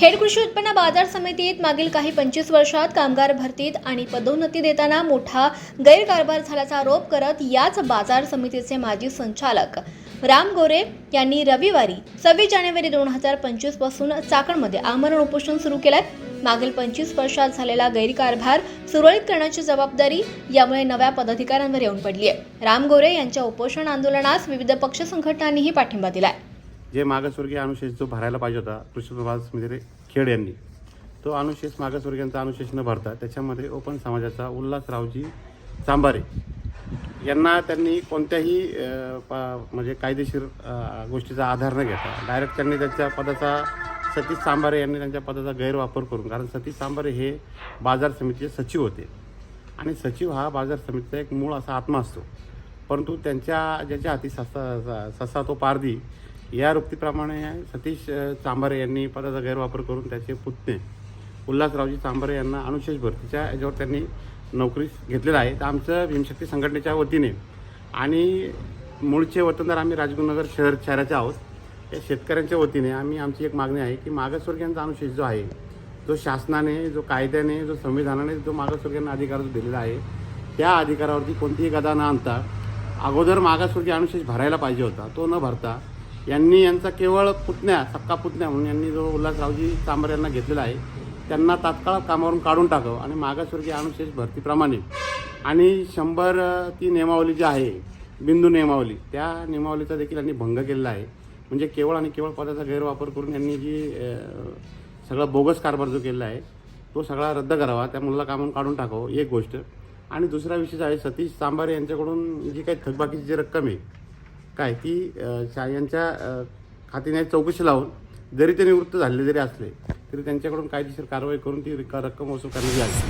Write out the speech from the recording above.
खेड कृषी उत्पन्न बाजार समितीत मागील काही पंचवीस वर्षात कामगार भरतीत आणि पदोन्नती देताना मोठा गैरकारभार झाल्याचा आरोप करत याच बाजार समितीचे माजी संचालक राम गोरे यांनी रविवारी सव्वीस जानेवारी दोन हजार पंचवीसपासून चाकणमध्ये आमरण उपोषण सुरू केलंय. मागील पंचवीस वर्षात झालेला गैरकारभार सुरळीत करण्याची जबाबदारी यामुळे नव्या पदाधिकाऱ्यांवर येऊन पडली आहे राम गोरे यांच्या उपोषण आंदोलनास विविध पक्ष संघटनांनीही पाठिंबा दिलाय. जे मागासवर्गीय अनुशेष जो भरायला पाहिजे होता कृषी प्रभाग समिती खेड यांनी तो अनुशेष मागासवर्गीयांचा अनुशेष न भरता त्याच्यामध्ये ओपन समाजाचा उल्हासरावजी चांबारे यांना त्यांनी कोणत्याही म्हणजे कायदेशीर गोष्टीचा आधार न घेता डायरेक्ट त्यांनी त्यांच्या पदाचा सतीश सांबारे यांनी त्यांच्या पदाचा गैरवापर करून कारण सतीश सांबारे हे बाजार समितीचे सचिव होते. आणि सचिव हा बाजार समितीचा एक मूळ असा आत्मा असतो. परंतु त्यांच्या ज्याच्या हाती ससा ससा तो पारधी या रुक्तीप्रमाणे सतीश चांभारे यांनी पदाचा गैरवापर करून त्याचे पुतणे उल्हासरावजी चांभारे यांना अनुशेष भरतीच्या याच्यावर त्यांनी नोकरी घेतलेलं आहे. तर आमचं भीमशक्ती संघटनेच्या वतीने आणि मूळचे वतनदार आम्ही राजगुरुनगर शहर शहराचे आहोत. या शेतकऱ्यांच्या वतीने आम्ही आमची एक मागणी आहे की मागासवर्गीयांचा अनुशेष जो आहे जो शासनाने जो कायद्याने जो संविधानाने जो मागासवर्गीयांना अधिकार जो दिलेला आहे त्या अधिकारावरती कोणतीही गदा न आणता अगोदर मागासवर्गीय अनुशेष भरायला पाहिजे होता. तो न भरता यांनी यांचा केवळ पुतण्या सक्का पुतण्या म्हणून यांनी जो उल्हासरावजी चांबर यांना घेतलेला आहे त्यांना तात्काळ कामावरून काढून टाकावं आणि मागासवर्गीय अनुशेष भरतीप्रमाणे. आणि शंभर ती नियमावली जी आहे बिंदू नियमावली त्या नियमावलीचा देखील यांनी भंग केलेला आहे. म्हणजे केवळ आणि केवळ पदाचा गैरवापर करून यांनी जी सगळा बोगस कारभार जो केलेला आहे तो सगळा रद्द करावा त्या मुलाला कामावरून काढून टाकावं एक गोष्ट. आणि दुसरा विषय आहे सतीश सांबारे यांच्याकडून जी काही थकबाकीची जी रक्कम आहे काय ती अ, यांच्या खात्याने चौकशी लावून जरी ते निवृत्त झालेले जरी असले तरी त्यांच्याकडून कायदेशीर कारवाई करून ती रिका- रक्कम वसूल करण्यात यावी.